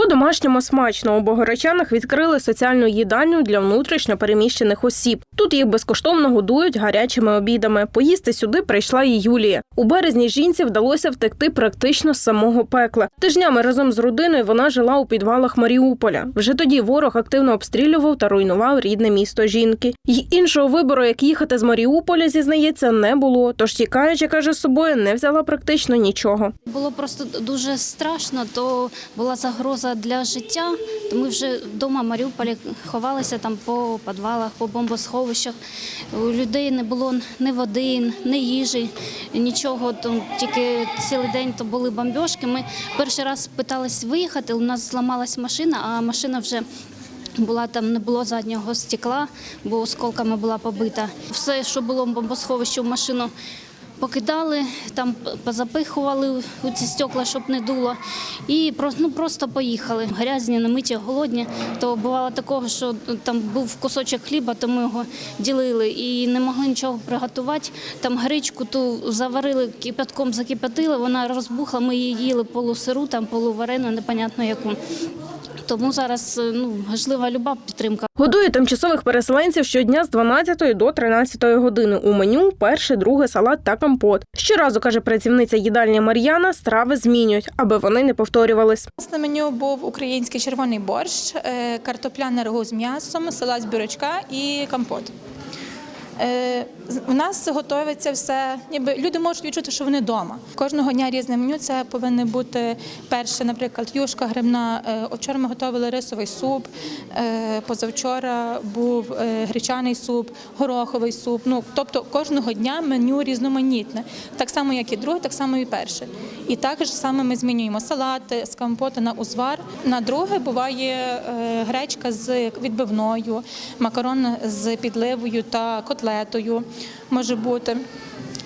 По-домашньому смачно у Богородчанах відкрили соціальну їдальню для внутрішньо переміщених осіб. Тут їх безкоштовно годують гарячими обідами. Поїсти сюди прийшла і Юлія. У березні жінці вдалося втекти практично з самого пекла. Тижнями разом з родиною вона жила у підвалах Маріуполя. Вже тоді ворог активно обстрілював та руйнував рідне місто жінки. Й іншого вибору, як їхати з Маріуполя, зізнається, не було. Тож тікаючи, каже, з собою не взяла практично нічого. Було просто дуже страшно, то була загроза для життя. То ми вже вдома в Маріуполі ховалися там по підвалах, по бомбосховищах. У людей не було ні води, ні їжі, нічого. То тільки цілий день то були бомбьошки. Ми перший раз питались виїхати. У нас зламалась машина, а машина вже. Була там не було заднього стекла, бо осколками була побита. Все, що було в бомбосховищі в машину, покидали, там позапихували у ці стекла, щоб не дуло. І ну, просто поїхали. Грязні, немиті, голодні. То бувало такого, що там був кусочок хліба, то ми його ділили і не могли нічого приготувати. Там гречку ту заварили, кипятком закипятили, вона розбухла, ми її їли полусиру, там полуварену, непонятно яку. Тому зараз ну, важлива люба підтримка. Годує тимчасових переселенців щодня з 12 до 13 години. У меню перший, другий салат та компот. Щоразу каже працівниця їдальні Мар'яна, страви змінюють, аби вони не повторювались. На меню був український червоний борщ, е, картопляне рагу з м'ясом, салат з бюрочка і компот. Е, з- У нас готується все, ніби люди можуть відчути, що вони вдома. Кожного дня різне меню. Це повинно бути перше, наприклад, юшка грибна. Е, Вчора ми готували рисовий суп. е, Позавчора був е, гречаний суп, гороховий суп. Ну тобто кожного дня меню різноманітне. Так само, як і друге, так само і перше. І також саме ми змінюємо салати з компота на узвар. На друге буває е, гречка з відбивною, макарон з підливою та котлетою. Може бути.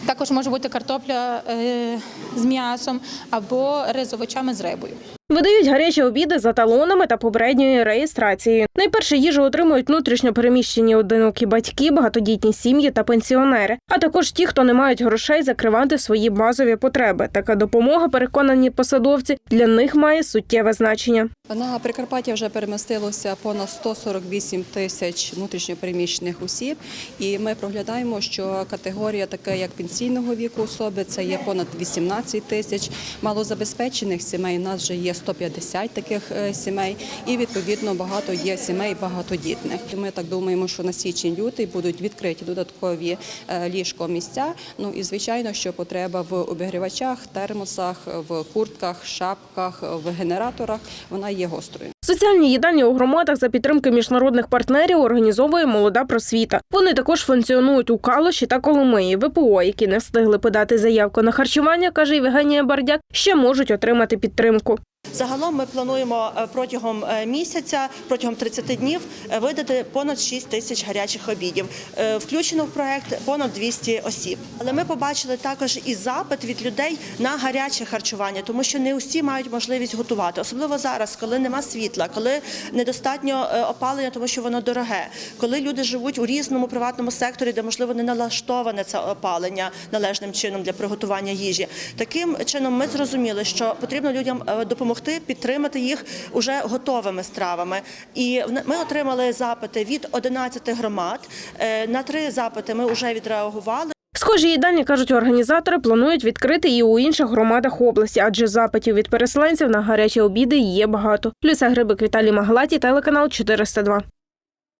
Також може бути картопля е, з м'ясом або рис з овочами з рибою. Видають гарячі обіди за талонами та попередньою реєстрацією. Найперше їжу отримують внутрішньо переміщені одинокі батьки, багатодітні сім'ї та пенсіонери, а також ті, хто не мають грошей закривати свої базові потреби. Така допомога, переконані посадовці, для них має суттєве значення. На Прикарпаття вже перемістилося понад 148 тисяч внутрішньопереміщених осіб, і ми проглядаємо, що категорія така, як пенсійного віку особи, це є понад 18 тисяч. Малозабезпечених сімей нас вже є 150 таких е, сімей, і відповідно багато є сімей багатодітних. Ми так думаємо, що на січень-лютий будуть відкриті додаткові е, ліжко-місця. Ну і звичайно, що потреба в обігрівачах, термосах, в куртках, шапках, в генераторах вона є гострою. Соціальні їдальні у громадах за підтримки міжнародних партнерів організовує молода просвіта. Вони також функціонують у Калуші та Коломиї. ВПО, які не встигли подати заявку на харчування, каже Євгенія Бардяк, ще можуть отримати підтримку. Загалом ми плануємо е, протягом е, місяця, протягом 30 днів е, видати понад 6 тисяч гарячих обідів. Включено в проект понад 200 осіб. Але ми побачили також і запит від людей на гаряче харчування, тому що не усі мають можливість готувати, особливо зараз, коли нема світла, коли недостатньо опалення, тому що воно дороге, коли люди живуть у різному приватному секторі, де можливо не налаштоване це опалення належним чином для приготування їжі. Таким чином ми зрозуміли, що потрібно людям е, допомогти підтримати їх уже готовими стравами. І ми отримали запити від 11 громад. Е, На три запити ми вже відреагували. Схожі їдальні, кажуть організатори, планують відкрити і у інших громадах області, адже запитів від переселенців на гарячі обіди є багато. Люся Грибик, Віталій Маглаті, телеканал 402.